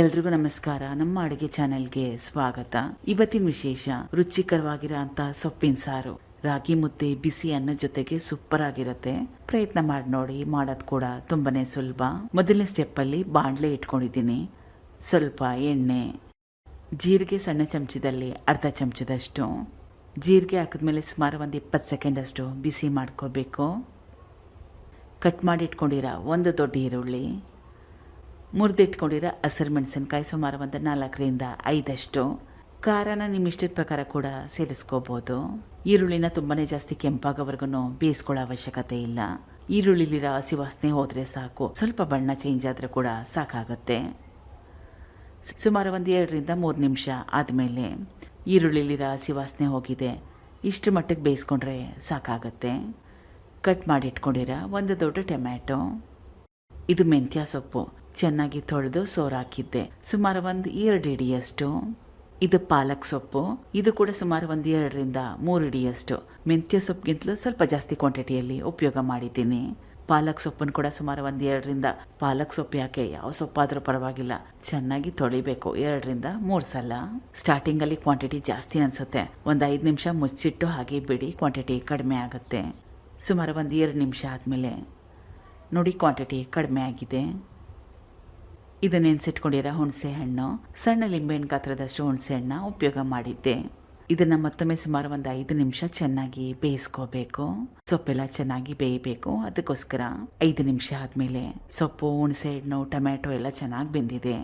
ಎಲ್ರಿಗೂ ನಮಸ್ಕಾರ. ನಮ್ಮ ಅಡುಗೆ ಚಾನೆಲ್ಗೆ ಸ್ವಾಗತ. ಇವತ್ತಿನ ವಿಶೇಷ ರುಚಿಕರವಾಗಿರೋ ಸೊಪ್ಪಿನ ಸಾರು. ರಾಗಿ ಮುದ್ದೆ, ಬಿಸಿ ಅನ್ನ ಜೊತೆಗೆ ಸೂಪರ್ ಆಗಿರುತ್ತೆ. ಪ್ರಯತ್ನ ಮಾಡಿ ನೋಡಿ, ಮಾಡೋದು ಕೂಡ ತುಂಬಾನೇ ಸುಲಭ. ಮೊದಲನೇ ಸ್ಟೆಪ್ಪಲ್ಲಿ ಬಾಣಲೆ ಇಟ್ಕೊಂಡಿದ್ದೀನಿ. ಸ್ವಲ್ಪ ಎಣ್ಣೆ, ಜೀರಿಗೆ ಸಣ್ಣ ಚಮಚದಲ್ಲಿ ಅರ್ಧ ಚಮಚದಷ್ಟು, ಜೀರಿಗೆ ಹಾಕಿದ್ಮೇಲೆ ಸುಮಾರು ಒಂದು ಇಪ್ಪತ್ತು ಸೆಕೆಂಡಷ್ಟು ಬಿಸಿ ಮಾಡ್ಕೋಬೇಕು. ಕಟ್ ಮಾಡಿ ಇಟ್ಕೊಂಡಿರೋ ಒಂದು ದೊಡ್ಡ ಈರುಳ್ಳಿ ಮುರಿದಿಟ್ಕೊಂಡಿರೋ ಹಸಿರು ಮೆಣಸಿನ್ಕಾಯಿ ಸುಮಾರು ಒಂದು ನಾಲ್ಕರಿಂದ ಐದಷ್ಟು. ಖಾರನ ನಿಮ್ಮ ಇಷ್ಟದ ಪ್ರಕಾರ ಕೂಡ ಸೇರಿಸ್ಕೋಬೋದು. ಈರುಳ್ಳಿನ ತುಂಬಾ ಜಾಸ್ತಿ ಕೆಂಪಾಗೋವರೆಗೂ ಬೇಯಿಸ್ಕೊಳ್ಳೋ ಅವಶ್ಯಕತೆ ಇಲ್ಲ. ಈರುಳ್ಳಿಲಿರೋ ಹಸಿ ವಾಸನೆ ಹೋದರೆ ಸಾಕು. ಸ್ವಲ್ಪ ಬಣ್ಣ ಚೇಂಜ್ ಆದರೆ ಕೂಡ ಸಾಕಾಗುತ್ತೆ. ಸುಮಾರು ಒಂದು ಎರಡರಿಂದ ಮೂರು ನಿಮಿಷ ಆದಮೇಲೆ ಈರುಳ್ಳಿಲಿರೋ ಹಸಿ ವಾಸನೆ ಹೋಗಿದೆ. ಇಷ್ಟು ಮಟ್ಟಿಗೆ ಬೇಯಿಸ್ಕೊಂಡ್ರೆ ಸಾಕಾಗುತ್ತೆ. ಕಟ್ ಮಾಡಿ ಇಟ್ಕೊಂಡಿರೋ ಒಂದು ದೊಡ್ಡ ಟೊಮ್ಯಾಟೊ. ಇದು ಮೆಂತ್ಯ ಸೊಪ್ಪು. ಚೆನ್ನಾಗಿ ತೊಳೆದು ಸೋರಾಕಿದ್ದೆ. ಸುಮಾರು ಒಂದು ಎರಡು ಇಡಿಯಷ್ಟು. ಇದು ಪಾಲಕ್ ಸೊಪ್ಪು. ಇದು ಕೂಡ ಸುಮಾರು ಒಂದು ಎರಡರಿಂದ ಮೂರು ಇಡಿಯಷ್ಟು. ಮೆಂತ್ಯ ಸೊಪ್ಪಿಗಿಂತಲೂ ಸ್ವಲ್ಪ ಜಾಸ್ತಿ ಕ್ವಾಂಟಿಟಿಯಲ್ಲಿ ಉಪಯೋಗ ಮಾಡಿದ್ದೀನಿ. ಪಾಲಕ್ ಸೊಪ್ಪನ್ನು ಕೂಡ ಸುಮಾರು ಒಂದು ಎರಡರಿಂದ. ಪಾಲಕ್ ಸೊಪ್ಪು ಯಾಕೆ? ಯಾವ ಸೊಪ್ಪಾದರೂ ಪರವಾಗಿಲ್ಲ. ಚೆನ್ನಾಗಿ ತೊಳಿಬೇಕು. ಎರಡರಿಂದ ಮೂರು ಸಲ. ಸ್ಟಾರ್ಟಿಂಗಲ್ಲಿ ಕ್ವಾಂಟಿಟಿ ಜಾಸ್ತಿ ಅನಿಸುತ್ತೆ. ಒಂದು ಐದು ನಿಮಿಷ ಮುಚ್ಚಿಟ್ಟು ಹಾಗೆ ಬಿಡಿ. ಕ್ವಾಂಟಿಟಿ ಕಡಿಮೆ ಆಗುತ್ತೆ. ಸುಮಾರು ಒಂದು ಎರಡು ನಿಮಿಷ ಆದಮೇಲೆ. ನೋಡಿ ಕ್ವಾಂಟಿಟಿ ಕಡಿಮೆ ಆಗಿದೆ. ಇದು ನೆನೆಸಿಟ್ಕೊಂಡಿರೋ ಹುಣಸೆ ಹಣ್ಣು. ಸಣ್ಣ ಲಿಂಬೆಹಣ್ಣು ಗಾತ್ರದಷ್ಟು ಹುಣಸೆ ಹಣ್ಣು ಉಪಯೋಗ ಮಾಡಿದ್ದೆ. ಇದನ್ನು ಮತ್ತೊಮ್ಮೆ ಸುಮಾರು ಒಂದು ಐದು ನಿಮಿಷ ಚೆನ್ನಾಗಿ ಬೇಯಿಸ್ಕೋಬೇಕು. ಸೊಪ್ಪೆಲ್ಲ ಚೆನ್ನಾಗಿ ಬೇಯಬೇಕು. ಅದಕ್ಕೋಸ್ಕರ ಐದು ನಿಮಿಷ ಆದಮೇಲೆ ಸೊಪ್ಪು, ಹುಣಸೆ ಹಣ್ಣು, ಟೊಮ್ಯಾಟೊ ಎಲ್ಲ ಚೆನ್ನಾಗಿ ಬೆಂದಿದೆ.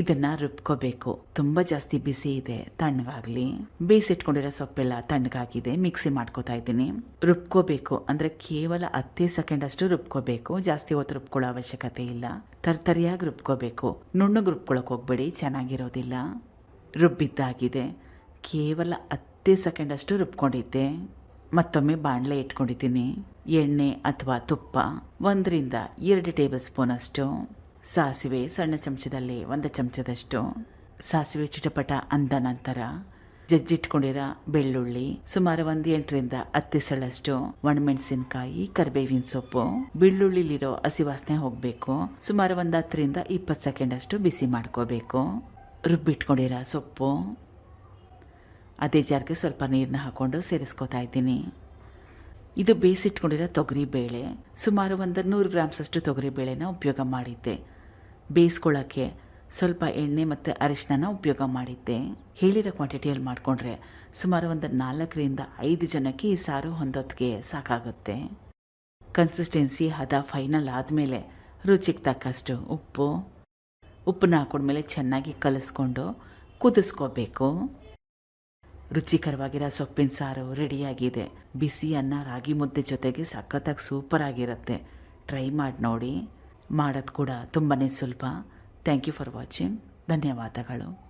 ಇದನ್ನ ರುಬ್ಕೋಬೇಕು. ತುಂಬ ಜಾಸ್ತಿ ಬಿಸಿ ಇದೆ ತಣ್ಣಗಾಗ್ಲಿ. ಬೇಯಿಸಿಟ್ಕೊಂಡಿರೋ ಸೊಪ್ಪೆಲ್ಲ ತಣ್ಣಗಾಗಿದೆ, ಮಿಕ್ಸಿ ಮಾಡ್ಕೋತಾ ಇದ್ದೀನಿ. ರುಬ್ಕೋಬೇಕು, ಅಂದ್ರೆ ಕೇವಲ ಹತ್ತೇ ಸೆಕೆಂಡ್ ಅಷ್ಟು ರುಬ್ಕೋಬೇಕು. ಜಾಸ್ತಿ ಹೊತ್ತು ರುಬ್ಕೊಳ್ಳೋ ಅವಶ್ಯಕತೆ ಇಲ್ಲ. ತರ್ತರಿಯಾಗಿ ರುಬ್ಕೋಬೇಕು. ನುಣ್ಣಗೆ ರುಬ್ಕೊಳಕ್ ಹೋಗ್ಬೇಡಿ, ಚೆನ್ನಾಗಿರೋದಿಲ್ಲ. ರುಬ್ಬಿದ್ದಾಗಿದೆ. ಕೇವಲ ಹತ್ತೇ ಸೆಕೆಂಡ್ ಅಷ್ಟು ರುಬ್ಕೊಂಡಿದ್ದೆ. ಮತ್ತೊಮ್ಮೆ ಬಾಣಲೆ ಇಟ್ಕೊಂಡಿದ್ದೀನಿ. ಎಣ್ಣೆ ಅಥವಾ ತುಪ್ಪ ಒಂದರಿಂದ ಎರಡು ಟೇಬಲ್ ಸ್ಪೂನ್ ಅಷ್ಟು ಸಾಸಿವೆ ಸಣ್ಣ ಚಮಚದಲ್ಲಿ ಒಂದು ಚಮಚದಷ್ಟು. ಸಾಸಿವೆ ಚಿಟಪಟ ಅಂದ ನಂತರ ಜಜ್ಜಿಟ್ಕೊಂಡಿರೋ ಬೆಳ್ಳುಳ್ಳಿ, ಸುಮಾರು ಒಂದು ಎಂಟರಿಂದ ಹತ್ತು ಸಳಷ್ಟು ಒಣಮೆಣಸಿನಕಾಯಿ, ಕರಿಬೇವಿನ ಸೊಪ್ಪು. ಬೆಳ್ಳುಳ್ಳಿಲಿರೋ ಹಸಿ ವಾಸನೆ ಹೋಗಬೇಕು. ಸುಮಾರು ಒಂದು ಹತ್ತರಿಂದ ಇಪ್ಪತ್ತು ಸೆಕೆಂಡ್ ಅಷ್ಟು ಬಿಸಿ ಮಾಡ್ಕೋಬೇಕು. ರುಬ್ಬಿಟ್ಕೊಂಡಿರೋ ಸೊಪ್ಪು. ಅದೇ ಜಾರಿಗೆ ಸ್ವಲ್ಪ ನೀರನ್ನ ಹಾಕ್ಕೊಂಡು ಸೇರಿಸ್ಕೊತಾ ಇದ್ದೀನಿ. ಇದು ಬೇಯಿಸಿಟ್ಕೊಂಡಿರೋ ತೊಗರಿ ಬೇಳೆ ಸುಮಾರು ಒಂದು ನೂರು ಗ್ರಾಮ್ಸಷ್ಟು ತೊಗರಿ ಬೇಳೆನ ಉಪಯೋಗ ಮಾಡಿದ್ದೆ. ಬೇಯಿಸ್ಕೊಳ್ಳೋಕ್ಕೆ ಸ್ವಲ್ಪ ಎಣ್ಣೆ ಮತ್ತು ಅರಿಶಿನ ಉಪಯೋಗ ಮಾಡಿದ್ದೆ. ಹೇಳಿರೋ ಕ್ವಾಂಟಿಟಿಯಲ್ಲಿ ಮಾಡಿಕೊಂಡ್ರೆ ಸುಮಾರು ಒಂದು ನಾಲ್ಕರಿಂದ ಐದು ಜನಕ್ಕೆ ಈ ಸಾರು ಹೊಂದೋದಕ್ಕೆ ಸಾಕಾಗುತ್ತೆ. ಕನ್ಸಿಸ್ಟೆನ್ಸಿ ಹದ ಫೈನಲ್ ಆದಮೇಲೆ ರುಚಿಗೆ ತಕ್ಕಷ್ಟು ಉಪ್ಪು. ಉಪ್ಪನ್ನ ಹಾಕೊಂಡ್ಮೇಲೆ ಚೆನ್ನಾಗಿ ಕಲಿಸ್ಕೊಂಡು ಕುದಿಸ್ಕೋಬೇಕು. ರುಚಿಕರವಾಗಿರೋ ಸೊಪ್ಪಿನ ಸಾರು ರೆಡಿಯಾಗಿದೆ. ಬಿಸಿ ಅನ್ನ ರಾಗಿ ಮುದ್ದೆ ಜೊತೆಗೆ ಸಖತ್ತಾಗಿ ಸೂಪರ್ ಆಗಿರುತ್ತೆ. ಟ್ರೈ ಮಾಡಿ ನೋಡಿ. ಮಾಡೋದು ಕೂಡ ತುಂಬಾ ಸುಲಭ. ಥ್ಯಾಂಕ್ ಯು ಫಾರ್ ವಾಚಿಂಗ್ ಧನ್ಯವಾದಗಳು.